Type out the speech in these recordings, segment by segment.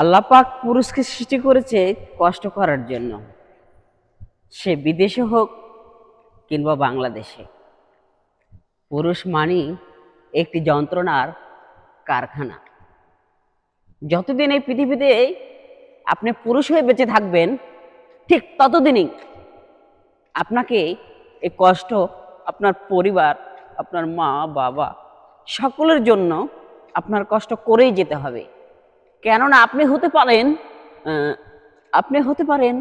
আল্লাহ পাক পুরুষকে সৃষ্টি করেছে কষ্ট করার জন্য। সে বিদেশে হোক কিংবা বাংলাদেশে। পুরুষ মানি একটি যন্ত্রণার কারখানা। যতদিন এই পৃথিবীতে আপনি পুরুষ হয়ে বেঁচে থাকবেন, ঠিক ততদিনই আপনাকে এই কষ্ট আপনার পরিবার, আপনার মা, বাবা সকলের জন্য আপনার কষ্ট করেই যেতে হবে। কেননা আপনি হতে পারেন আপনি হতে পারেন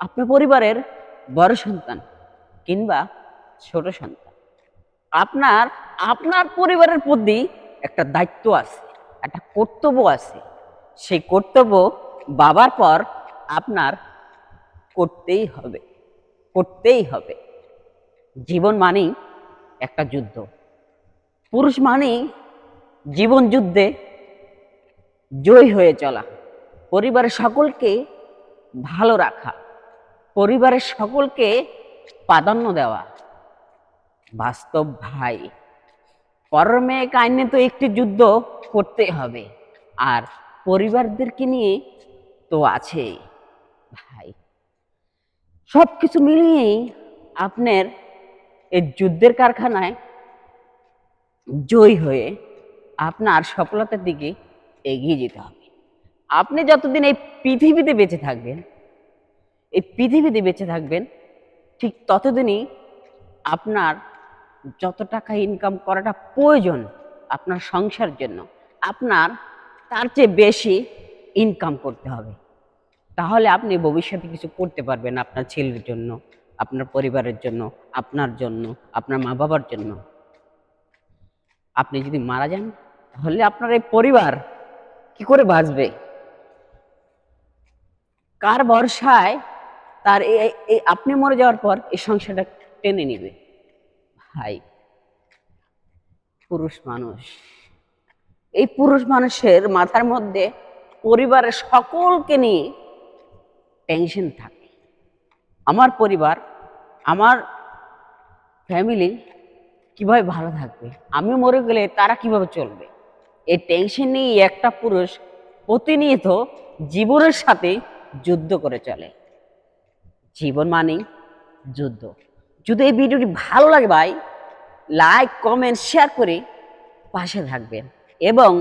আপনার পরিবারের বড় সন্তান কিংবা ছোট সন্তান। আপনার আপনার পরিবারের প্রতি একটা দায়িত্ব আছে, একটা কর্তব্য আছে। সেই কর্তব্য বাবার পর আপনার করতেই হবে করতেই হবে। জীবন মানেই একটা যুদ্ধ। পুরুষ মানেই জীবন যুদ্ধে জয়ী হয়ে চলা। পরিবারের সকলকে ভালো রাখা। পরিবারের সকলকে প্রাধান্য দেওয়া। বাস্তব ভাই। মেয়ে কাইনে তো একটি যুদ্ধ করতে হবে। আর পরিবারদেরকে নিয়ে তো আছে ভাই। সব কিছু মিলিয়েই আপনার এই যুদ্ধের কারখানায় জয়ী হয়ে আপনার সফলতার দিকে এগিয়ে যেতে হবে। আপনি যতদিন এই পৃথিবীতে বেঁচে থাকবেন, এই পৃথিবীতে বেঁচে থাকবেন, ঠিক ততদিনই আপনার যত টাকা ইনকাম করাটা প্রয়োজন আপনার সংসার জন্য, আপনার তার চেয়ে বেশি ইনকাম করতে হবে। তাহলে আপনি ভবিষ্যতে কিছু করতে পারবেন আপনার ছেলের জন্য, আপনার পরিবারের জন্য, আপনার জন্য, আপনার মা বাবার জন্য। আপনি যদি মারা যান, তাহলে আপনার এই পরিবার কি করে বাঁচবে? কার বর্ষায় তার এ- এ- এ- আপনি মরে যাওয়ার পর এই সংসারটা টেনে নিবে? ভাই, পুরুষ মানুষ। এই পুরুষ মানুষের মাথার মধ্যে পরিবারের সকলকে নিয়ে টেনশন থাকে। আমার পরিবার, আমার ফ্যামিলি কীভাবে ভালো থাকবে? আমি মরে গেলে তারা কীভাবে চলবে? এই টেনশন নিয়ে একটা পুরুষ প্রতিনিয়ত জীবনের সাথে যুদ্ধ করে চলে। জীবন মানেই যুদ্ধ। যদি এই ভিডিওটি ভালো লাগে ভাই লাইক কমেন্ট শেয়ার করে পাশে থাকবেন এবং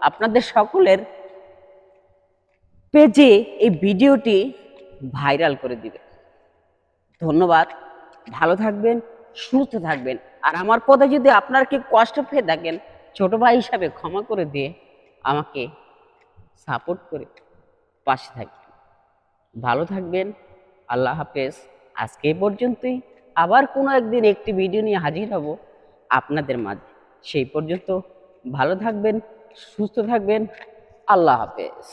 আপনাদের সকলের পেজে এই ভিডিওটি ভাইরাল করে দিবেন। ধন্যবাদ, ভালো থাকবেন, সুস্থ থাকবেন। আর আমার কথা যদি আপনার কি কষ্ট পেয়ে থাকেন ছোট ভাই হিসাবে ক্ষমা করে দিয়ে আমাকে সাপোর্ট করে পাশে থাকবেন। ভালো থাকবেন, আল্লাহ হাফেজ। আজকে পর্যন্তই। আবার কোনো একদিন একটি ভিডিও নিয়ে হাজির হব আপনাদের মাঝে। সেই পর্যন্ত ভালো থাকবেন, সুস্থ থাকবেন। আল্লাহ হাফেজ।